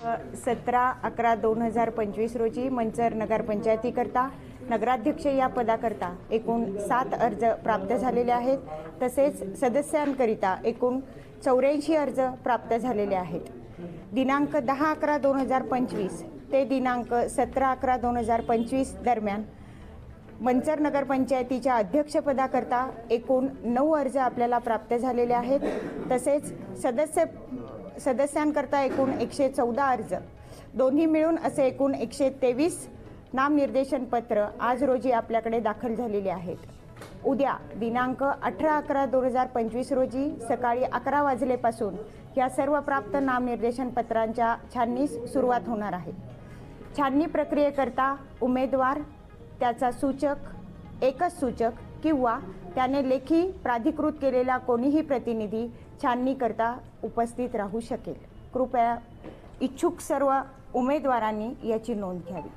सतरा अकरा दोन हजार पंचवीस रोजी मंचर नगरपंचायतीकरता नगराध्यक्ष या पदाकरता एकूण सात अर्ज प्राप्त झालेले आहेत. तसेच सदस्यांकरिता एकूण चौऱ्याऐंशी अर्ज प्राप्त झालेले आहेत. दिनांक दहा अकरा दोन हजार पंचवीस ते दिनांक सतरा अकरा दोन हजार पंचवीस दरम्यान मंचर नगरपंचायतीच्या अध्यक्षपदाकरता एकूण नऊ अर्ज आपल्याला प्राप्त झालेले आहेत. तसेच सदस्य सदस्यांकरता एकूण एकशे चौदा अर्ज. दोन्ही मिळून असे एकूण एकशे तेवीस नामनिर्देशन पत्र आज रोजी आपल्याकडे दाखल झालेले आहेत. उद्या दिनांक अठरा अकरा दोन हजार पंचवीस रोजी सकाळी अकरा वाजलेपासून या सर्व प्राप्त नामनिर्देशन पत्रांच्या छाननीस सुरुवात होणार आहे. छाननी प्रक्रियेकरता उमेदवार त्याचा सूचक एकच सूचक किंवा त्याने लेखी प्राधिकृत केलेला कोणीही प्रतिनिधी छाननीकरता उपस्थित राहू शकेल. कृपया इच्छुक सर्व उमेदवारांनी याची नोंद घ्यावी.